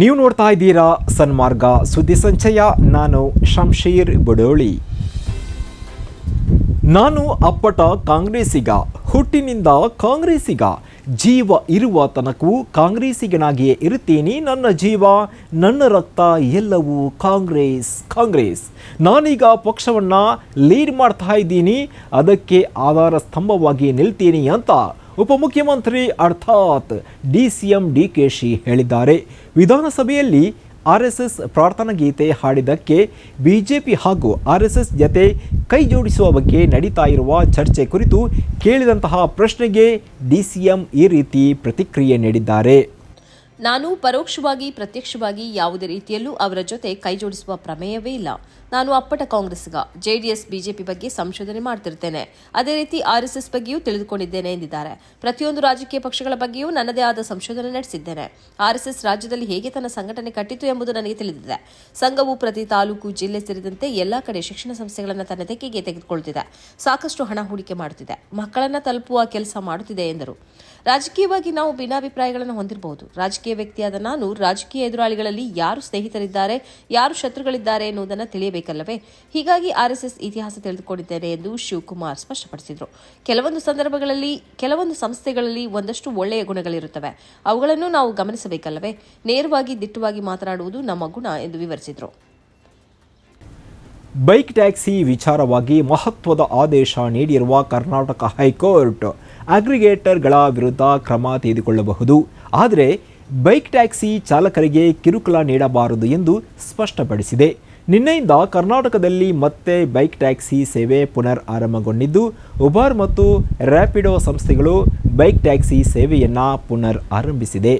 ನೀವು ನೋಡ್ತಾ ಇದ್ದೀರಾ ಸನ್ಮಾರ್ಗ ಸುದ್ದಿ ಸಂಚಯ. ನಾನು ಶಂಶೀರ್ ಬಡೋಳಿ. ನಾನು ಅಪ್ಪಟ ಕಾಂಗ್ರೆಸ್ಸಿಗ, ಹುಟ್ಟಿನಿಂದ ಕಾಂಗ್ರೆಸ್ಸಿಗ, ಜೀವ ಇರುವ ತನಕವೂ ಕಾಂಗ್ರೆಸ್ಸಿಗನಾಗಿಯೇ ಇರುತ್ತೀನಿ ನನ್ನ ಜೀವ, ನನ್ನ ರಕ್ತ ಎಲ್ಲವೂ ಕಾಂಗ್ರೆಸ್ ಕಾಂಗ್ರೆಸ್. ನಾನೀಗ ಪಕ್ಷವನ್ನು ಲೀಡ್ ಮಾಡ್ತಾ ಇದ್ದೀನಿ, ಅದಕ್ಕೆ ಆಧಾರ ಸ್ತಂಭವಾಗಿ ನಿಲ್ತೀನಿ ಅಂತ ಉಪಮುಖ್ಯಮಂತ್ರಿ ಅರ್ಥಾತ್ D C D K Shi ಹೇಳಿದ್ದಾರೆ. ವಿಧಾನಸಭೆಯಲ್ಲಿ ಆರ್ ಪ್ರಾರ್ಥನಾ ಗೀತೆ ಹಾಡಿದ್ದಕ್ಕೆ ಬಿಜೆಪಿ ಹಾಗೂ ಆರ್ ಎಸ್ ಜತೆ ಕೈ ಜೋಡಿಸುವ ಬಗ್ಗೆ ನಡೀತಾ ಇರುವ ಚರ್ಚೆ ಕುರಿತು ಕೇಳಿದಂತಹ ಪ್ರಶ್ನೆಗೆ ಡಿ ಸಿ ಈ ರೀತಿ ಪ್ರತಿಕ್ರಿಯೆ ನೀಡಿದ್ದಾರೆ. ನಾನು ಪರೋಕ್ಷವಾಗಿ ಪ್ರತ್ಯಕ್ಷವಾಗಿ ಯಾವುದೇ ರೀತಿಯಲ್ಲೂ ಅವರ ಜೊತೆ ಕೈಜೋಡಿಸುವ ಪ್ರಮೇಯವೇ ಇಲ್ಲ. ನಾನು ಅಪ್ಪಟ ಕಾಂಗ್ರೆಸ್ಗ. ಜೆಡಿಎಸ್, ಬಿಜೆಪಿ ಬಗ್ಗೆ ಸಂಶೋಧನೆ ಮಾಡ್ತಿರ್ತೇನೆ. ಅದೇ ರೀತಿ ಆರ್ಎಸ್ಎಸ್ ಬಗ್ಗೆಯೂ ತಿಳಿದುಕೊಂಡಿದ್ದೇನೆ ಎಂದಿದ್ದಾರೆ. ಪ್ರತಿಯೊಂದು ರಾಜಕೀಯ ಪಕ್ಷಗಳ ಬಗ್ಗೆಯೂ ನನ್ನದೇ ಆದ ಸಂಶೋಧನೆ ನಡೆಸಿದ್ದೇನೆ. ಆರ್ಎಸ್ಎಸ್ ರಾಜ್ಯದಲ್ಲಿ ಹೇಗೆ ತನ್ನ ಸಂಘಟನೆ ಕಟ್ಟಿತು ಎಂಬುದು ನನಗೆ ತಿಳಿದಿದೆ. ಸಂಘವು ಪ್ರತಿ ತಾಲೂಕು, ಜಿಲ್ಲೆ ಸೇರಿದಂತೆ ಎಲ್ಲಾ ಕಡೆ ಶಿಕ್ಷಣ ಸಂಸ್ಥೆಗಳನ್ನು ತನ್ನ ತೆಕ್ಕೆಗೆ ತೆಗೆದುಕೊಳ್ಳುತ್ತಿದೆ ಸಾಕಷ್ಟು ಹಣ ಹೂಡಿಕೆ ಮಾಡುತ್ತಿದೆ. ಮಕ್ಕಳನ್ನ ತಲುಪುವ ಕೆಲಸ ಮಾಡುತ್ತಿದೆ ಎಂದರು. ರಾಜಕೀಯವಾಗಿ ನಾವು ಭಿನ್ನಾಭಿಪ್ರಾಯಗಳನ್ನು ಹೊಂದಿರಬಹುದು. ರಾಜಕೀಯ ವ್ಯಕ್ತಿಯಾದ ನಾನು ರಾಜಕೀಯ ಎದುರಾಳಿಗಳಲ್ಲಿ ಯಾರು ಸ್ನೇಹಿತರಿದ್ದಾರೆ, ಯಾರು ಶತ್ರುಗಳಿದ್ದಾರೆ ಎನ್ನುವುದನ್ನು ತಿಳಿಯಬೇಕಲ್ಲವೇ ಹೀಗಾಗಿ ಆರ್ಎಸ್ಎಸ್ ಇತಿಹಾಸ ತಿಳಿದುಕೊಂಡಿದ್ದೇನೆ ಎಂದು ಶಿವಕುಮಾರ್ ಸ್ಪಷ್ಟಪಡಿಸಿದರು. ಕೆಲವೊಂದು ಸಂದರ್ಭಗಳಲ್ಲಿ, ಕೆಲವೊಂದು ಸಂಸ್ಥೆಗಳಲ್ಲಿ ಒಂದಷ್ಟು ಒಳ್ಳೆಯ ಗುಣಗಳಿರುತ್ತವೆ. ಅವುಗಳನ್ನು ನಾವು ಗಮನಿಸಬೇಕಲ್ಲವೇ? ನೇರವಾಗಿ, ದಿಟ್ಟವಾಗಿ ಮಾತನಾಡುವುದು ನಮ್ಮ ಗುಣ ಎಂದು ವಿವರಿಸಿದರು. ಬೈಕ್ ಟ್ಯಾಕ್ಸಿ ವಿಚಾರವಾಗಿ ಮಹತ್ವದ ಆದೇಶ ನೀಡಿರುವ ಕರ್ನಾಟಕ ಹೈಕೋರ್ಟ್ ಅಗ್ರಿಗೇಟರ್ಗಳ ವಿರುದ್ಧ ಕ್ರಮ ತೆಗೆದುಕೊಳ್ಳಬಹುದು. ಆದರೆ, ಬೈಕ್ ಟ್ಯಾಕ್ಸಿ ಚಾಲಕರಿಗೆ ಕಿರುಕುಳ ನೀಡಬಾರದು ಎಂದು ಸ್ಪಷ್ಟಪಡಿಸಿದೆ. ನಿನ್ನೆಯಿಂದ ಕರ್ನಾಟಕದಲ್ಲಿ ಮತ್ತೆ ಬೈಕ್ ಟ್ಯಾಕ್ಸಿ ಸೇವೆ ಪುನರ್ ಆರಂಭಗೊಂಡಿದ್ದು, ಉಬರ್ ಮತ್ತು ರ್ಯಾಪಿಡೋ ಸಂಸ್ಥೆಗಳು ಬೈಕ್ ಟ್ಯಾಕ್ಸಿ ಸೇವೆಯನ್ನು ಪುನರ್ ಆರಂಭಿಸಿದೆ.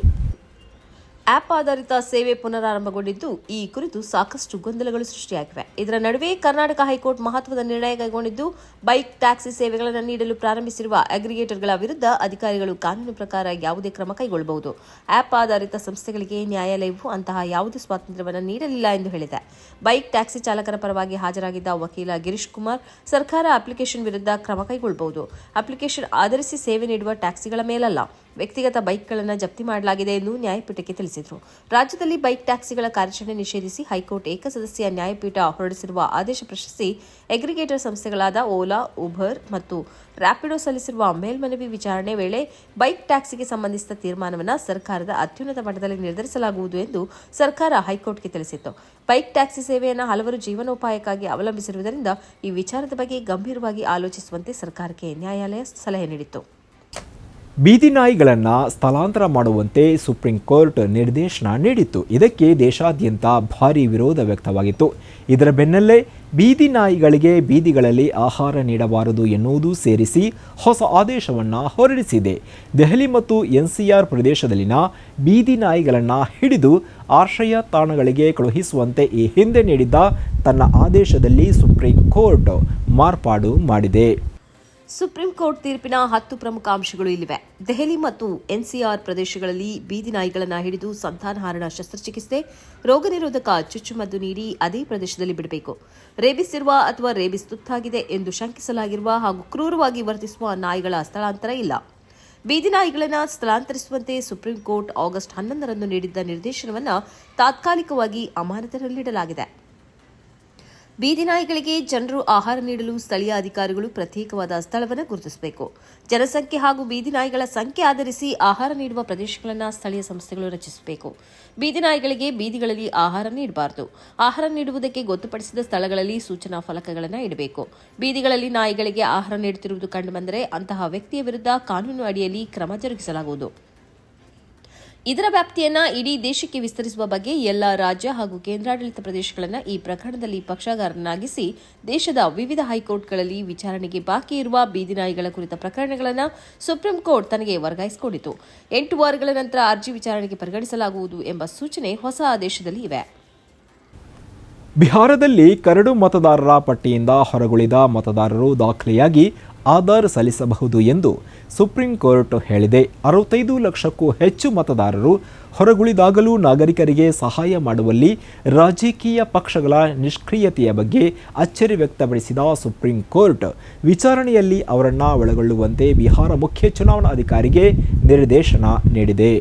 ಆಪ್ ಆಧಾರಿತ ಸೇವೆ ಪುನರಾರಂಭಗೊಂಡಿದ್ದು, ಈ ಕುರಿತು ಸಾಕಷ್ಟು ಗೊಂದಲಗಳು ಸೃಷ್ಟಿಯಾಗಿವೆ. ಇದರ ನಡುವೆ ಕರ್ನಾಟಕ ಹೈಕೋರ್ಟ್ ಮಹತ್ವದ ನಿರ್ಣಯ ಕೈಗೊಂಡಿದ್ದು, ಬೈಕ್, ಟ್ಯಾಕ್ಸಿ ಸೇವೆಗಳನ್ನು ನೀಡಲು ಪ್ರಾರಂಭಿಸಿರುವ ಅಗ್ರಿಗೇಟರ್ಗಳ ವಿರುದ್ಧ ಅಧಿಕಾರಿಗಳು ಕಾನೂನು ಪ್ರಕಾರ ಯಾವುದೇ ಕ್ರಮ ಕೈಗೊಳ್ಳಬಹುದು. ಆಪ್ ಆಧಾರಿತ ಸಂಸ್ಥೆಗಳಿಗೆ ನ್ಯಾಯಾಲಯವು ಅಂತಹ ಯಾವುದೇ ಸ್ವಾತಂತ್ರ್ಯವನ್ನು ನೀಡಲಿಲ್ಲ ಎಂದು ಹೇಳಿದೆ. ಬೈಕ್, ಟ್ಯಾಕ್ಸಿ ಚಾಲಕರ ಪರವಾಗಿ ಹಾಜರಾಗಿದ್ದ ವಕೀಲ ಗಿರೀಶ್ ಕುಮಾರ್, ಸರ್ಕಾರ ಅಪ್ಲಿಕೇಶನ್ ವಿರುದ್ಧ ಕ್ರಮ ಕೈಗೊಳ್ಳಬಹುದು. ಅಪ್ಲಿಕೇಶನ್ ಆಧರಿಸಿ ಸೇವೆ ನೀಡುವ ಟ್ಯಾಕ್ಸಿಗಳ ಮೇಲಲ್ಲ. ವ್ಯಕ್ತಿಗತ ಬೈಕ್ಗಳನ್ನು ಜಪ್ತಿ ಮಾಡಲಾಗಿದೆ ಎಂದು ನ್ಯಾಯಪೀಠಕ್ಕೆ ತಿಳಿಸಿದರು. ರಾಜ್ಯದಲ್ಲಿ ಬೈಕ್ ಟ್ಯಾಕ್ಸಿಗಳ ಕಾರ್ಯಾಚರಣೆ ನಿಷೇಧಿಸಿ ಹೈಕೋರ್ಟ್ ಏಕಸದಸ್ಯ ನ್ಯಾಯಪೀಠ ಹೊರಡಿಸಿರುವ ಆದೇಶ ಪ್ರಶ್ನಿಸಿ ಎಗ್ರಿಗೇಟರ್ ಸಂಸ್ಥೆಗಳಾದ ಓಲಾ, ಉಬರ್ ಮತ್ತು ರ್ಯಾಪಿಡೋ ಸಲ್ಲಿಸಿರುವ ಮೇಲ್ಮನವಿ ವಿಚಾರಣೆ ವೇಳೆ ಬೈಕ್ ಟ್ಯಾಕ್ಸಿಗೆ ಸಂಬಂಧಿಸಿದ ತೀರ್ಮಾನವನ್ನು ಸರ್ಕಾರದ ಅತ್ಯುನ್ನತ ಮಟ್ಟದಲ್ಲಿ ನಿರ್ಧರಿಸಲಾಗುವುದು ಎಂದು ಸರ್ಕಾರ ಹೈಕೋರ್ಟ್ಗೆ ತಿಳಿಸಿತ್ತು. ಬೈಕ್ ಟ್ಯಾಕ್ಸಿ ಸೇವೆಯನ್ನು ಹಲವರು ಜೀವನೋಪಾಯಕ್ಕಾಗಿ ಅವಲಂಬಿಸಿರುವುದರಿಂದ ಈ ವಿಚಾರದ ಬಗ್ಗೆ ಗಂಭೀರವಾಗಿ ಆಲೋಚಿಸುವಂತೆ ಸರ್ಕಾರಕ್ಕೆ ನ್ಯಾಯಾಲಯ ಸಲಹೆ ನೀಡಿತ್ತು. ಬೀದಿ ನಾಯಿಗಳನ್ನು ಸ್ಥಳಾಂತರ ಮಾಡುವಂತೆ ಸುಪ್ರೀಂ ಕೋರ್ಟ್ ನಿರ್ದೇಶನ ನೀಡಿತ್ತು. ಇದಕ್ಕೆ ದೇಶಾದ್ಯಂತ ಭಾರೀ ವಿರೋಧ ವ್ಯಕ್ತವಾಗಿತ್ತು. ಇದರ ಬೆನ್ನಲ್ಲೇ ಬೀದಿ ನಾಯಿಗಳಿಗೆ ಬೀದಿಗಳಲ್ಲಿ ಆಹಾರ ನೀಡಬಾರದು ಎನ್ನುವುದು ಸೇರಿಸಿ ಹೊಸ ಆದೇಶವನ್ನು ಹೊರಡಿಸಿದೆ. ದೆಹಲಿ ಮತ್ತು ಎನ್ಸಿಆರ್ ಪ್ರದೇಶದಲ್ಲಿನ ಬೀದಿ ನಾಯಿಗಳನ್ನು ಹಿಡಿದು ಆಶ್ರಯ ತಾಣಗಳಿಗೆ ಕಳುಹಿಸುವಂತೆ ಈ ಹಿಂದೆ ನೀಡಿದ್ದ ತನ್ನ ಆದೇಶದಲ್ಲಿ ಸುಪ್ರೀಂ ಕೋರ್ಟ್ ಮಾರ್ಪಾಡು ಮಾಡಿದೆ. ಸುಪ್ರೀಂ ಕೋರ್ಟ್ ತೀರ್ಪಿನ ಹತ್ತು ಪ್ರಮುಖ ಅಂಶಗಳು ಇಲ್ಲಿವೆ. ದೆಹಲಿ ಮತ್ತು ಎನ್ಸಿಆರ್ ಪ್ರದೇಶಗಳಲ್ಲಿ ಬೀದಿ ನಾಯಿಗಳನ್ನು ಹಿಡಿದು ಸಂತಾನಹಾರಣ ಶಸ್ತ್ರಚಿಕಿತ್ಸೆ, ರೋಗ ನಿರೋಧಕ ಚುಚ್ಚುಮದ್ದು ನೀಡಿ ಅದೇ ಪ್ರದೇಶದಲ್ಲಿ ಬಿಡಬೇಕು. ರೇಬಿಸ್ ಇರುವ ಅಥವಾ ರೇಬಿಸ್ ತುತ್ತಾಗಿದೆ ಎಂದು ಶಂಕಿಸಲಾಗಿರುವ ಹಾಗೂ ಕ್ರೂರವಾಗಿ ವರ್ತಿಸುವ ನಾಯಿಗಳ ಸ್ಥಳಾಂತರ ಇಲ್ಲ. ಬೀದಿ ನಾಯಿಗಳನ್ನು ಸ್ಥಳಾಂತರಿಸುವಂತೆ ಸುಪ್ರೀಂ ಕೋರ್ಟ್ ಆಗಸ್ಟ್ ಹನ್ನೊಂದರಂದು ನೀಡಿದ್ದ ನಿರ್ದೇಶನವನ್ನು ತಾತ್ಕಾಲಿಕವಾಗಿ ಅಮಾನತಿನಲ್ಲಿಡಲಾಗಿದೆ. ಬೀದಿ ನಾಯಿಗಳಿಗೆ ಜನರು ಆಹಾರ ನೀಡಲು ಸ್ಥಳೀಯ ಅಧಿಕಾರಿಗಳು ಪ್ರತ್ಯೇಕವಾದ ಸ್ಥಳವನ್ನು ಗುರುತಿಸಬೇಕು. ಜನಸಂಖ್ಯೆ ಹಾಗೂ ಬೀದಿ ನಾಯಿಗಳ ಸಂಖ್ಯೆ ಆಧರಿಸಿ ಆಹಾರ ನೀಡುವ ಪ್ರದೇಶಗಳನ್ನು ಸ್ಥಳೀಯ ಸಂಸ್ಥೆಗಳು ರಚಿಸಬೇಕು. ಬೀದಿ ನಾಯಿಗಳಿಗೆ ಬೀದಿಗಳಲ್ಲಿ ಆಹಾರ ನೀಡಬಾರದು. ಆಹಾರ ನೀಡುವುದಕ್ಕೆ ಗೊತ್ತುಪಡಿಸಿದ ಸ್ಥಳಗಳಲ್ಲಿ ಸೂಚನಾ ಫಲಕಗಳನ್ನು ಇಡಬೇಕು. ಬೀದಿಗಳಲ್ಲಿ ನಾಯಿಗಳಿಗೆ ಆಹಾರ ನೀಡುತ್ತಿರುವುದು ಕಂಡುಬಂದರೆ ಅಂತಹ ವ್ಯಕ್ತಿಯ ವಿರುದ್ಧ ಕಾನೂನು ಅಡಿಯಲ್ಲಿ ಕ್ರಮ ಜರುಗಿಸಲಾಗುವುದು. ಇದರ ವ್ಯಾಪ್ತಿಯನ್ನ ಇಡೀ ದೇಶಕ್ಕೆ ವಿಸ್ತರಿಸುವ ಬಗ್ಗೆ ಎಲ್ಲ ರಾಜ್ಯ ಹಾಗೂ ಕೇಂದ್ರಾಡಳಿತ ಪ್ರದೇಶಗಳನ್ನು ಈ ಪ್ರಕರಣದಲ್ಲಿ ಪಕ್ಷಗಾರನಾಗಿಸಿ ದೇಶದ ವಿವಿಧ ಹೈಕೋರ್ಟ್ಗಳಲ್ಲಿ ವಿಚಾರಣೆಗೆ ಬಾಕಿ ಇರುವ ಬೀದಿನಾಯಿಗಳ ಕುರಿತ ಪ್ರಕರಣಗಳನ್ನು ಸುಪ್ರೀಂ ಕೋರ್ಟ್ ತನಗೆ ವರ್ಗಾಯಿಸಿಕೊಂಡಿತು. ಎಂಟು ವಾರಗಳ ನಂತರ ಅರ್ಜಿ ವಿಚಾರಣೆಗೆ ಪರಿಗಣಿಸಲಾಗುವುದು ಎಂಬ ಸೂಚನೆ ಹೊಸ ಆದೇಶದಲ್ಲಿ ಇವೆ. ಬಿಹಾರದಲ್ಲಿ ಕರಡು ಮತದಾರರ ಪಟ್ಟಿಯಿಂದ ಹೊರಗುಳಿದ ಮತದಾರರು ದಾಖಲೆಯಾಗಿ ಆಧಾರ್ ಸಲ್ಲಿಸಬಹುದು ಎಂದು ಸುಪ್ರೀಂ ಕೋರ್ಟ್ ಹೇಳಿದೆ. ಅರವತ್ತೈದು ಲಕ್ಷಕ್ಕೂ ಹೆಚ್ಚು ಮತದಾರರು ಹೊರಗುಳಿದಾಗಲೂ ನಾಗರಿಕರಿಗೆ ಸಹಾಯ ಮಾಡುವಲ್ಲಿ ರಾಜಕೀಯ ಪಕ್ಷಗಳ ನಿಷ್ಕ್ರಿಯತೆಯ ಬಗ್ಗೆ ಅಚ್ಚರಿ ವ್ಯಕ್ತಪಡಿಸಿದ ಸುಪ್ರೀಂ ಕೋರ್ಟ್. ವಿಚಾರಣೆಯಲ್ಲಿ ಅವರನ್ನು ಒಳಗೊಳ್ಳುವಂತೆ ಬಿಹಾರ ಮುಖ್ಯ ಚುನಾವಣಾಧಿಕಾರಿಗೆ ನಿರ್ದೇಶನ ನೀಡಿದೆ.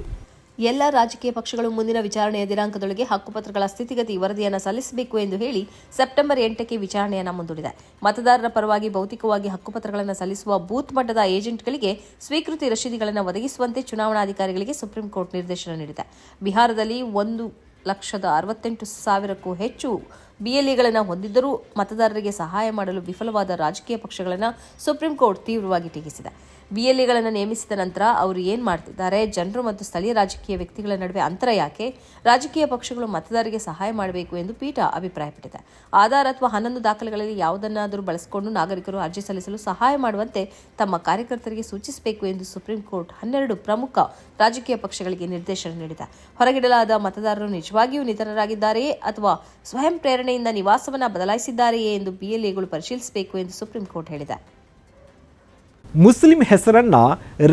ಎಲ್ಲ ರಾಜಕೀಯ ಪಕ್ಷಗಳು ಮುಂದಿನ ವಿಚಾರಣೆಯ ದಿನಾಂಕದೊಳಗೆ ಹಕ್ಕುಪತ್ರಗಳ ಸ್ಥಿತಿಗತಿ ವರದಿಯನ್ನು ಸಲ್ಲಿಸಬೇಕು ಎಂದು ಹೇಳಿ ಸೆಪ್ಟೆಂಬರ್ ಎಂಟಕ್ಕೆ ವಿಚಾರಣೆಯನ್ನು ಮುಂದೂಡಿದೆ. ಮತದಾರರ ಪರವಾಗಿ ಭೌತಿಕವಾಗಿ ಹಕ್ಕುಪತ್ರಗಳನ್ನು ಸಲ್ಲಿಸುವ ಬೂತ್ ಮಟ್ಟದ ಏಜೆಂಟ್ಗಳಿಗೆ ಸ್ವೀಕೃತಿ ರಶೀದಿಗಳನ್ನು ಒದಗಿಸುವಂತೆ ಚುನಾವಣಾಧಿಕಾರಿಗಳಿಗೆ ಸುಪ್ರೀಂ ಕೋರ್ಟ್ ನಿರ್ದೇಶನ ನೀಡಿದೆ. ಬಿಹಾರದಲ್ಲಿ ಒಂದು ಲಕ್ಷದ ಅರವತ್ತೆಂಟು ಸಾವಿರಕ್ಕೂ ಹೆಚ್ಚು ಬಿಎಲ್ಎಗಳನ್ನು ಹೊಂದಿದ್ದರೂ ಮತದಾರರಿಗೆ ಸಹಾಯ ಮಾಡಲು ವಿಫಲವಾದ ರಾಜಕೀಯ ಪಕ್ಷಗಳನ್ನು ಸುಪ್ರೀಂ ಕೋರ್ಟ್ ತೀವ್ರವಾಗಿ ಟೀಕಿಸಿದೆ. ಬಿಎಲ್ಎಗಳನ್ನು ನೇಮಿಸಿದ ನಂತರ ಅವರು ಏನು ಮಾಡ್ತಿದ್ದಾರೆ, ಜನರು ಮತ್ತು ಸ್ಥಳೀಯ ರಾಜಕೀಯ ವ್ಯಕ್ತಿಗಳ ನಡುವೆ ಅಂತರ ಯಾಕೆ, ರಾಜಕೀಯ ಪಕ್ಷಗಳು ಮತದಾರರಿಗೆ ಸಹಾಯ ಮಾಡಬೇಕು ಎಂದು ಪೀಠ ಅಭಿಪ್ರಾಯಪಟ್ಟಿದೆ. ಆಧಾರ್ ಅಥವಾ ಹನ್ನೊಂದು ದಾಖಲೆಗಳಲ್ಲಿ ಯಾವುದನ್ನಾದರೂ ಬಳಸಿಕೊಂಡು ನಾಗರಿಕರು ಅರ್ಜಿ ಸಲ್ಲಿಸಲು ಸಹಾಯ ಮಾಡುವಂತೆ ತಮ್ಮ ಕಾರ್ಯಕರ್ತರಿಗೆ ಸೂಚಿಸಬೇಕು ಎಂದು ಸುಪ್ರೀಂ ಕೋರ್ಟ್ ಹನ್ನೆರಡು ಪ್ರಮುಖ ರಾಜಕೀಯ ಪಕ್ಷಗಳಿಗೆ ನಿರ್ದೇಶನ ನೀಡಿದೆ. ಹೊರಗಿಡಲಾದ ಮತದಾರರು ನಿಜವಾಗಿಯೂ ನಿಧನರಾಗಿದ್ದಾರೆಯೇ ಅಥವಾ ಸ್ವಯಂ ಪ್ರೇರಣೆಯಿಂದ ನಿವಾಸವನ್ನು ಬದಲಾಯಿಸಿದ್ದಾರೆಯೇ ಎಂದು ಬಿಎಲ್ಎಗಳು ಪರಿಶೀಲಿಸಬೇಕು ಎಂದು ಸುಪ್ರೀಂ ಕೋರ್ಟ್ ಹೇಳಿದೆ. ಮುಸ್ಲಿಂ ಹೆಸರನ್ನ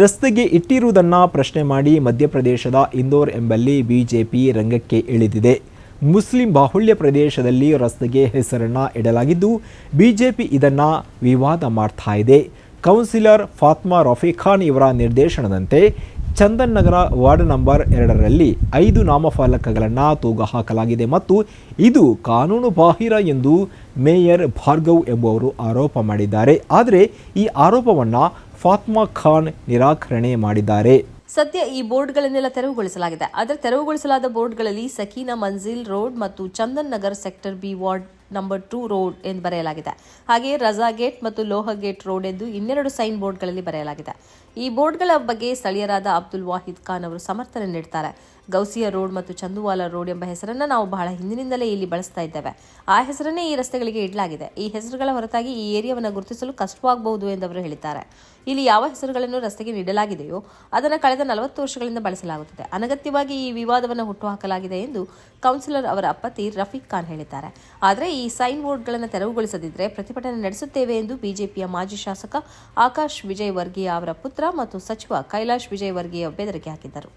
ರಸ್ತೆಗೆ ಇಟ್ಟಿರುವುದನ್ನು ಪ್ರಶ್ನೆ ಮಾಡಿ ಮಧ್ಯಪ್ರದೇಶದ ಇಂದೋರ್ ಎಂಬಲ್ಲಿ ಬಿಜೆಪಿ ರಂಗಕ್ಕೆ ಇಳಿದಿದೆ. ಮುಸ್ಲಿಂ ಬಾಹುಳ್ಯ ಪ್ರದೇಶದಲ್ಲಿ ರಸ್ತೆಗೆ ಹೆಸರನ್ನ ಇಡಲಾಗಿದ್ದು, ಬಿಜೆಪಿ ಇದನ್ನ ವಿವಾದ ಮಾಡ್ತಾ ಇದೆ. ಕೌನ್ಸಿಲರ್ ಫಾತ್ಮಾ ರಫಿ ಖಾನ್ ಇವರ ನಿರ್ದೇಶನದಂತೆ ಚಂದನ್ ನಗರ ವಾರ್ಡ್ ನಂಬರ್ ಎರಡರಲ್ಲಿ ಐದು ನಾಮಫಲಕಗಳನ್ನು ತೂಗು ಹಾಕಲಾಗಿದೆ ಮತ್ತು ಇದು ಕಾನೂನು ಬಾಹಿರ ಎಂದು ಮೇಯರ್ ಭಾರ್ಗವ್ ಎಂಬುವರು ಆರೋಪ ಮಾಡಿದ್ದಾರೆ. ಆದರೆ ಈ ಆರೋಪವನ್ನು ಫಾತ್ಮಾ ಖಾನ್ ನಿರಾಕರಣೆ ಮಾಡಿದ್ದಾರೆ. ಸದ್ಯ ಈ ಬೋರ್ಡ್ಗಳನ್ನೆಲ್ಲ ತೆರವುಗೊಳಿಸಲಾಗಿದೆ. ಆದರೆ ತೆರವುಗೊಳಿಸಲಾದ ಬೋರ್ಡ್ಗಳಲ್ಲಿ ಸಕೀನಾ ಮಂಜಿಲ್ ರೋಡ್ ಮತ್ತು Chandan Nagar sector B ward number two road ಎಂದು ಬರೆಯಲಾಗಿದೆ. ಹಾಗೆಯೇ ರಜಾ ಗೇಟ್ ಮತ್ತು ಲೋಹ ಗೇಟ್ ರೋಡ್ ಎಂದು ಇನ್ನೆರಡು ಸೈನ್ ಬೋರ್ಡ್ಗಳಲ್ಲಿ ಬರೆಯಲಾಗಿದೆ. ಈ ಬೋರ್ಡ್ಗಳ ಬಗ್ಗೆ ಸ್ಥಳೀಯರಾದ ಅಬ್ದುಲ್ ವಾಹಿದ್ ಖಾನ್ ಅವರು ಸಮರ್ಥನೆ ನೀಡ್ತಾರೆ. ಗೌಸಿಯಾ ರೋಡ್ ಮತ್ತು ಚಂದುವಾಲ ರೋಡ್ ಎಂಬ ಹೆಸರನ್ನು ನಾವು ಬಹಳ ಹಿಂದಿನಿಂದಲೇ ಇಲ್ಲಿ ಬಳಸ್ತಾ ಇದ್ದೇವೆ. ಆ ಹೆಸರನ್ನೇ ಈ ರಸ್ತೆಗಳಿಗೆ ಇಡಲಾಗಿದೆ. ಈ ಹೆಸರುಗಳ ಹೊರತಾಗಿ ಈ ಏರಿಯಾವನ್ನು ಗುರುತಿಸಲು ಕಷ್ಟವಾಗಬಹುದು ಎಂದು ಅವರು ಹೇಳಿದ್ದಾರೆ. ಇಲ್ಲಿ ಯಾವ ಹೆಸರುಗಳನ್ನು ರಸ್ತೆಗೆ ನೀಡಲಾಗಿದೆಯೋ ಅದನ್ನು ಕಳೆದ ನಲವತ್ತು ವರ್ಷಗಳಿಂದ ಬಳಸಲಾಗುತ್ತದೆ. ಅನಗತ್ಯವಾಗಿ ಈ ವಿವಾದವನ್ನು ಹುಟ್ಟುಹಾಕಲಾಗಿದೆ ಎಂದು ಕೌನ್ಸಿಲರ್ ಅವರ ಅಪ್ಪತಿ ರಫೀಕ್ ಖಾನ್ ಹೇಳಿದ್ದಾರೆ. ಆದರೆ ಈ ಸೈನ್ ಬೋರ್ಡ್ಗಳನ್ನು ತೆರವುಗೊಳಿಸದಿದ್ದರೆ ಪ್ರತಿಭಟನೆ ನಡೆಸುತ್ತೇವೆ ಎಂದು ಬಿಜೆಪಿಯ ಮಾಜಿ ಶಾಸಕ ಆಕಾಶ್ ವಿಜಯ್ ವರ್ಗೀಯ ಅವರ ಪುತ್ರ ಮತ್ತು ಸಚಿವ ಕೈಲಾಶ್ ವಿಜಯ್ ವರ್ಗೀಯ ಬೆದರಿಕೆ ಹಾಕಿದ್ದರು.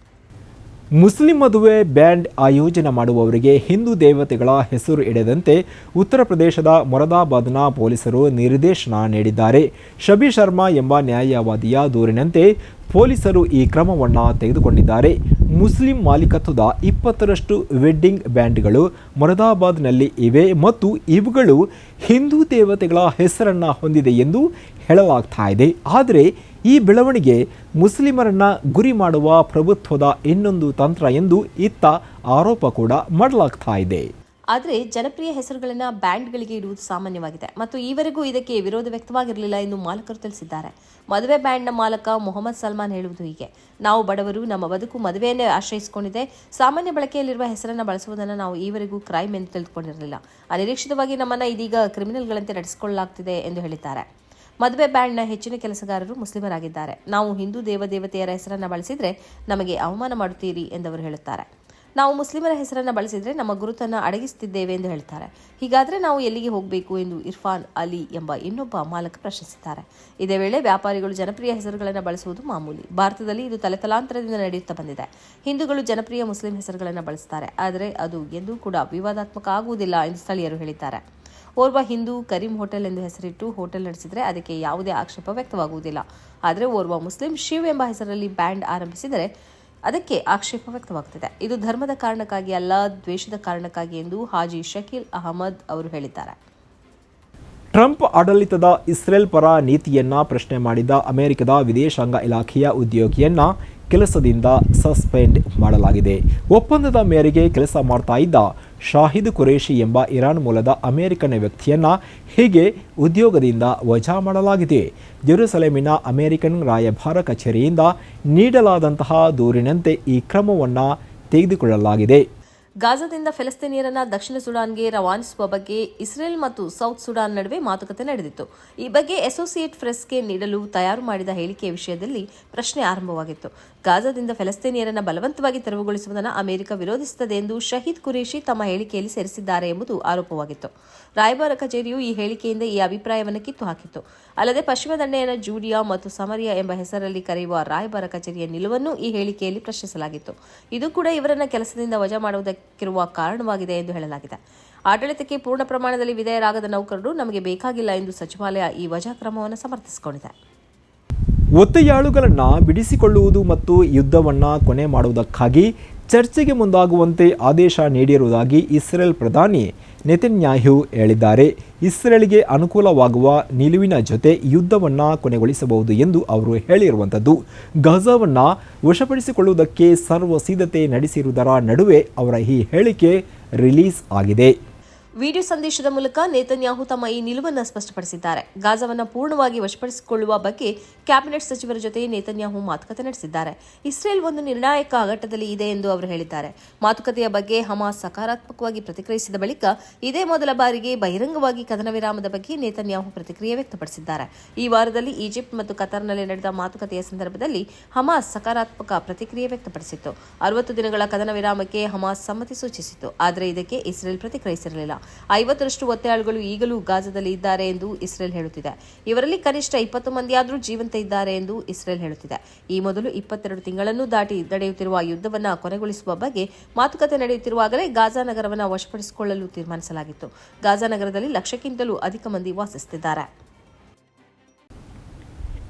ಮುಸ್ಲಿಂ ಮದುವೆ ಬ್ಯಾಂಡ್ ಆಯೋಜನೆ ಮಾಡುವವರಿಗೆ ಹಿಂದೂ ದೇವತೆಗಳ ಹೆಸರು ಇಡದಂತೆ ಉತ್ತರ ಪ್ರದೇಶದ ಮೊರದಾಬಾದ್ನ ಪೊಲೀಸರು ನಿರ್ದೇಶನ ನೀಡಿದ್ದಾರೆ. ಶಬಿ ಶರ್ಮಾ ಎಂಬ ನ್ಯಾಯವಾದಿಯ ದೂರಿನಂತೆ ಪೊಲೀಸರು ಈ ಕ್ರಮವನ್ನು ತೆಗೆದುಕೊಂಡಿದ್ದಾರೆ. ಮುಸ್ಲಿಂ ಮಾಲೀಕತ್ವದ ಇಪ್ಪತ್ತರಷ್ಟು ವೆಡ್ಡಿಂಗ್ ಬ್ಯಾಂಡ್ಗಳು ಮೊರದಾಬಾದ್ನಲ್ಲಿ ಇವೆ ಮತ್ತು ಇವುಗಳು ಹಿಂದೂ ದೇವತೆಗಳ ಹೆಸರನ್ನು ಹೊಂದಿದೆ ಎಂದು ಹೇಳಲಾಗ್ತಾ ಇದೆ. ಆದರೆ ಈ ಬೆಳವಣಿಗೆ ಮುಸ್ಲಿಮರನ್ನ ಗುರಿ ಮಾಡುವ ಪ್ರಭುತ್ವದ ಇನ್ನೊಂದು ತಂತ್ರ ಎಂದು ಇತ್ತ ಆರೋಪ ಕೂಡ ಮಾಡಲಾಗ್ತಾ ಇದೆ. ಆದರೆ ಜನಪ್ರಿಯ ಹೆಸರುಗಳನ್ನು ಬ್ಯಾಂಡ್ಗಳಿಗೆ ಇಡುವುದು ಸಾಮಾನ್ಯವಾಗಿದೆ. ಮತ್ತು ಈವರೆಗೂ ಇದಕ್ಕೆ ವಿರೋಧ ವ್ಯಕ್ತವಾಗಿರಲಿಲ್ಲ ಎಂದು ಮಾಲಕರು ತಿಳಿಸಿದ್ದಾರೆ. ಮದುವೆ ಬ್ಯಾಂಡ್ನ ಮಾಲಕ ಮೊಹಮ್ಮದ್ ಸಲ್ಮಾನ್ ಹೇಳುವುದು ಹೀಗೆ. ನಾವು ಬಡವರು, ನಮ್ಮ ಬದುಕು ಮದುವೆಯನ್ನೇ ಆಶ್ರಯಿಸಿಕೊಂಡಿದೆ. ಸಾಮಾನ್ಯ ಬಳಕೆಯಲ್ಲಿರುವ ಹೆಸರನ್ನು ಬಳಸುವುದನ್ನು ನಾವು ಈವರೆಗೂ ಕ್ರೈಮ್ ಎಂದು ತಿಳಿದುಕೊಂಡಿರಲಿಲ್ಲ. ಅನಿರೀಕ್ಷಿತವಾಗಿ ನಮ್ಮನ್ನು ಇದೀಗ ಕ್ರಿಮಿನಲ್ಗಳಂತೆ ನಡೆಸಿಕೊಳ್ಳಲಾಗ್ತಿದೆ ಎಂದು ಹೇಳಿದ್ದಾರೆ. ಮದುವೆ ಬ್ಯಾಂಡ್ನ ಹೆಚ್ಚಿನ ಕೆಲಸಗಾರರು ಮುಸ್ಲಿಮರಾಗಿದ್ದಾರೆ. ನಾವು ಹಿಂದೂ ದೇವದೇವತೆಯರ ಹೆಸರನ್ನು ಬಳಸಿದರೆ ನಮಗೆ ಅವಮಾನ ಮಾಡುತ್ತೀರಿ ಎಂದವರು ಹೇಳುತ್ತಾರೆ. ನಾವು ಮುಸ್ಲಿಮರ ಹೆಸರನ್ನು ಬಳಸಿದರೆ ನಮ್ಮ ಗುರುತನ್ನು ಅಡಗಿಸುತ್ತಿದ್ದೇವೆ ಎಂದು ಹೇಳ್ತಾರೆ. ಹೀಗಾದರೆ ನಾವು ಎಲ್ಲಿಗೆ ಹೋಗಬೇಕು ಎಂದು ಇರ್ಫಾನ್ ಅಲಿ ಎಂಬ ಇನ್ನೊಬ್ಬ ಮಾಲಕ ಪ್ರಶ್ನಿಸಿದ್ದಾರೆ. ಇದೇ ವೇಳೆ ವ್ಯಾಪಾರಿಗಳು ಜನಪ್ರಿಯ ಹೆಸರುಗಳನ್ನು ಬಳಸುವುದು ಮಾಮೂಲಿ. ಭಾರತದಲ್ಲಿ ಇದು ತಲೆತಲಾಂತರದಿಂದ ನಡೆಯುತ್ತಾ ಬಂದಿದೆ. ಹಿಂದೂಗಳು ಜನಪ್ರಿಯ ಮುಸ್ಲಿಂ ಹೆಸರುಗಳನ್ನು ಬಳಸುತ್ತಾರೆ ಆದರೆ ಅದು ಎಂದೂ ಕೂಡ ವಿವಾದಾತ್ಮಕ ಆಗುವುದಿಲ್ಲ ಎಂದು ಸ್ಥಳೀಯರು ಹೇಳಿದ್ದಾರೆ. ಓರ್ವ ಹಿಂದೂ ಕರೀಂ ಹೋಟೆಲ್ ಎಂದು ಹೆಸರಿಟ್ಟು ಹೋಟೆಲ್ ನಡೆಸಿದರೆ ಅದಕ್ಕೆ ಯಾವುದೇ ಆಕ್ಷೇಪ ವ್ಯಕ್ತವಾಗುವುದಿಲ್ಲ. ಆದರೆ ಓರ್ವ ಮುಸ್ಲಿಂ ಶಿವ್ ಎಂಬ ಹೆಸರಲ್ಲಿ ಬ್ಯಾಂಡ್ ಆರಂಭಿಸಿದರೆ ಅದಕ್ಕೆ ಆಕ್ಷೇಪ ವ್ಯಕ್ತವಾಗುತ್ತಿದೆ ಇದು ಧರ್ಮದ ಕಾರಣಕ್ಕಾಗಿ ಅಲ್ಲ, ದ್ವೇಷದ ಕಾರಣಕ್ಕಾಗಿ ಎಂದು ಹಾಜಿ ಶಕೀಲ್ ಅಹಮದ್ ಅವರು ಹೇಳಿದ್ದಾರೆ. ಟ್ರಂಪ್ ಆಡಳಿತದ ಇಸ್ರೇಲ್ ಪರ ನೀತಿಯನ್ನ ಪ್ರಶ್ನೆ ಮಾಡಿದ ಅಮೆರಿಕದ ವಿದೇಶಾಂಗ ಇಲಾಖೆಯ ಉದ್ಯೋಗಿಯನ್ನ ಕೆಲಸದಿಂದ ಸಸ್ಪೆಂಡ್ ಮಾಡಲಾಗಿದೆ. ಒಪ್ಪಂದದ ಮೇರೆಗೆ ಕೆಲಸ ಮಾಡ್ತಾ ಇದ್ದ ಶಾಹಿದ್ ಕುರೇಶಿ ಎಂಬ ಇರಾನ್ ಮೂಲದ ಅಮೆರಿಕನ್ ವ್ಯಕ್ತಿಯನ್ನ ಹೀಗೆ ಉದ್ಯೋಗದಿಂದ ವಜಾ ಮಾಡಲಾಗಿದೆ. ಜೆರುಸಲೇಮಿನ ಅಮೆರಿಕನ್ ರಾಯಭಾರ ಕಚೇರಿಯಿಂದ ನೀಡಲಾದಂತಹ ದೂರಿನಂತೆ ಈ ಕ್ರಮವನ್ನು ತೆಗೆದುಕೊಳ್ಳಲಾಗಿದೆ. ಗಾಜಾದಿಂದ ಫೆಲಸ್ತೀನಿಯರನ್ನ ದಕ್ಷಿಣ ಸುಡಾನ್ಗೆ ರವಾನಿಸುವ ಬಗ್ಗೆ ಇಸ್ರೇಲ್ ಮತ್ತು ಸೌತ್ ಸುಡಾನ್ ನಡುವೆ ಮಾತುಕತೆ ನಡೆದಿತ್ತು. ಈ ಬಗ್ಗೆ ಅಸೋಸಿಯೇಟ್ ಪ್ರೆಸ್ಗೆ ನೀಡಲು ತಯಾರು ಮಾಡಿದ ಹೇಳಿಕೆಯ ವಿಷಯದಲ್ಲಿ ಪ್ರಶ್ನೆ ಆರಂಭವಾಗಿತ್ತು. ಗಾಜಾದಿಂದ ಫೆಲಸ್ತೀನಿಯರನ್ನ ಬಲವಂತವಾಗಿ ತೆರವುಗೊಳಿಸುವುದನ್ನು ಅಮೆರಿಕ ವಿರೋಧಿಸುತ್ತದೆ ಎಂದು ಶಹೀದ್ ಕುರೇಶಿ ತಮ್ಮ ಹೇಳಿಕೆಯಲ್ಲಿ ಸೇರಿಸಿದ್ದಾರೆ ಎಂಬುದು ಆರೋಪವಾಗಿತ್ತು. ರಾಯಭಾರ ಕಚೇರಿಯು ಈ ಹೇಳಿಕೆಯಿಂದ ಈ ಅಭಿಪ್ರಾಯವನ್ನು ಕಿತ್ತು ಹಾಕಿತ್ತು ಅಲ್ಲದೆ ಪಶ್ಚಿಮ ದಂಡೆಯನ್ನು ಜೂಡಿಯಾ ಮತ್ತು ಸಮರಿಯಾ ಎಂಬ ಹೆಸರಲ್ಲಿ ಕರೆಯುವ ರಾಯಭಾರ ಕಚೇರಿಯ ನಿಲುವನ್ನು ಈ ಹೇಳಿಕೆಯಲ್ಲಿ ಪ್ರಶ್ನಿಸಲಾಗಿತ್ತು. ಇದು ಕೂಡ ಇವರನ್ನ ಕೆಲಸದಿಂದ ವಜಾ ಮಾಡುವುದಕ್ಕಿರುವ ಕಾರಣವಾಗಿದೆ ಎಂದು ಹೇಳಲಾಗಿದೆ. ಆಡಳಿತಕ್ಕೆ ಪೂರ್ಣ ಪ್ರಮಾಣದಲ್ಲಿ ವಿಧೇಯರಾಗದ ನೌಕರರು ನಮಗೆ ಬೇಕಾಗಿಲ್ಲ ಎಂದು ಸಚಿವಾಲಯ ಈ ವಜಾ ಕ್ರಮವನ್ನು ಸಮರ್ಥಿಸಿಕೊಂಡಿದೆ. ಒತ್ತೆಯಾಳುಗಳನ್ನು ಬಿಡಿಸಿಕೊಳ್ಳುವುದು ಮತ್ತು ಯುದ್ಧವನ್ನು ಕೊನೆ ಮಾಡುವುದಕ್ಕಾಗಿ ಚರ್ಚೆಗೆ ಮುಂದಾಗುವಂತೆ ಆದೇಶ ನೀಡಿರುವುದಾಗಿ ಇಸ್ರೇಲ್ ಪ್ರಧಾನಿ ನೆತನ್ಯಾಹು ಹೇಳಿದ್ದಾರೆ, ಇಸ್ರೇಲ್ಗೆ ಅನುಕೂಲವಾಗುವ ನಿಲುವಿನ ಜೊತೆ ಯುದ್ಧವನ್ನು ಕೊನೆಗೊಳಿಸಬಹುದು ಎಂದು ಅವರು ಹೇಳಿರುವಂಥದ್ದು. ಗಜಾವನ್ನು ವಶಪಡಿಸಿಕೊಳ್ಳುವುದಕ್ಕೆ ಸರ್ವ ಸಿದ್ಧತೆ ನಡೆಸಿರುವುದರ ನಡುವೆ ಅವರ ಈ ಹೇಳಿಕೆ ರಿಲೀಸ್ ಆಗಿದೆ. ವಿಡಿಯೋ ಸಂದೇಶದ ಮೂಲಕ ನೇತನ್ಯಾಹು ತಮ್ಮ ಈ ನಿಲುವನ್ನು ಸ್ಪಷ್ಟಪಡಿಸಿದ್ದಾರೆ. ಗಾಜಾವನ್ನು ಪೂರ್ಣವಾಗಿ ವಶಪಡಿಸಿಕೊಳ್ಳುವ ಬಗ್ಗೆ ಕ್ಯಾಬಿನೆಟ್ ಸಚಿವರ ಜೊತೆ ನೇತನ್ಯಾಹು ಮಾತುಕತೆ ನಡೆಸಿದ್ದಾರೆ. ಇಸ್ರೇಲ್ ಒಂದು ನಿರ್ಣಾಯಕ ಘಟ್ಟದಲ್ಲಿ ಇದೆ ಎಂದು ಅವರು ಹೇಳಿದ್ದಾರೆ. ಮಾತುಕತೆಯ ಬಗ್ಗೆ ಹಮಾಸ್ ಸಕಾರಾತ್ಮಕವಾಗಿ ಪ್ರತಿಕ್ರಿಯಿಸಿದ ಬಳಿಕ ಇದೇ ಮೊದಲ ಬಾರಿಗೆ ಬಹಿರಂಗವಾಗಿ ಕದನ ವಿರಾಮದ ಬಗ್ಗೆ ನೇತನ್ಯಾಹು ಪ್ರತಿಕ್ರಿಯೆ ವ್ಯಕ್ತಪಡಿಸಿದ್ದಾರೆ. ಈ ವಾರದಲ್ಲಿ ಈಜಿಪ್ಟ್ ಮತ್ತು ಕತಾರ್ನಲ್ಲಿ ನಡೆದ ಮಾತುಕತೆಯ ಸಂದರ್ಭದಲ್ಲಿ ಹಮಾಸ್ ಸಕಾರಾತ್ಮಕ ಪ್ರತಿಕ್ರಿಯೆ ವ್ಯಕ್ತಪಡಿಸಿತ್ತು. ಅರವತ್ತು ದಿನಗಳ ಕದನ ವಿರಾಮಕ್ಕೆ ಹಮಾಸ್ ಸಮ್ಮತಿ ಸೂಚಿಸಿತು ಆದರೆ ಇದಕ್ಕೆ ಇಸ್ರೇಲ್ ಪ್ರತಿಕ್ರಿಯಿಸಿರಲಿಲ್ಲ. ಐವತ್ತರಷ್ಟು ಒತ್ತೆಯಾಳುಗಳು ಈಗಲೂ ಗಾಜಾದಲ್ಲಿ ಇದ್ದಾರೆ ಎಂದು ಇಸ್ರೇಲ್ ಹೇಳುತ್ತಿದೆ. ಇವರಲ್ಲಿ ಕನಿಷ್ಠ ಇಪ್ಪತ್ತು ಮಂದಿಯಾದರೂ ಜೀವಂತ ಇದ್ದಾರೆ ಎಂದು ಇಸ್ರೇಲ್ ಹೇಳುತ್ತಿದೆ. ಈ ಮೊದಲು ಇಪ್ಪತ್ತೆರಡು ತಿಂಗಳನ್ನು ದಾಟಿ ನಡೆಯುತ್ತಿರುವ ಯುದ್ಧವನ್ನು ಕೊನೆಗೊಳಿಸುವ ಬಗ್ಗೆ ಮಾತುಕತೆ ನಡೆಯುತ್ತಿರುವಾಗಲೇ ಗಾಜಾ ನಗರವನ್ನು ವಶಪಡಿಸಿಕೊಳ್ಳಲು ತೀರ್ಮಾನಿಸಲಾಗಿತ್ತು. ಗಾಜಾ ನಗರದಲ್ಲಿ ಲಕ್ಷಕ್ಕಿಂತಲೂ ಅಧಿಕ ಮಂದಿ ವಾಸಿಸುತ್ತಿದ್ದಾರೆ.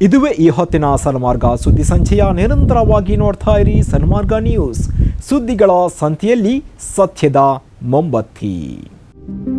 ಇದುವೇ ಈ ಹೊತ್ತಿನ ಸನ್ಮಾರ್ಗ ಸುದ್ದಿ ಸಂಚಯ ನಿರಂತರವಾಗಿ ನೋಡ್ತಾ ಇರಿ ಸನ್ಮಾರ್ಗ ನ್ಯೂಸ್. ಸುದ್ದಿಗಳ ಸಂತೆಯಲ್ಲಿ ಸತ್ಯದ ಮೊಂಬತ್ತಿ. Thank you.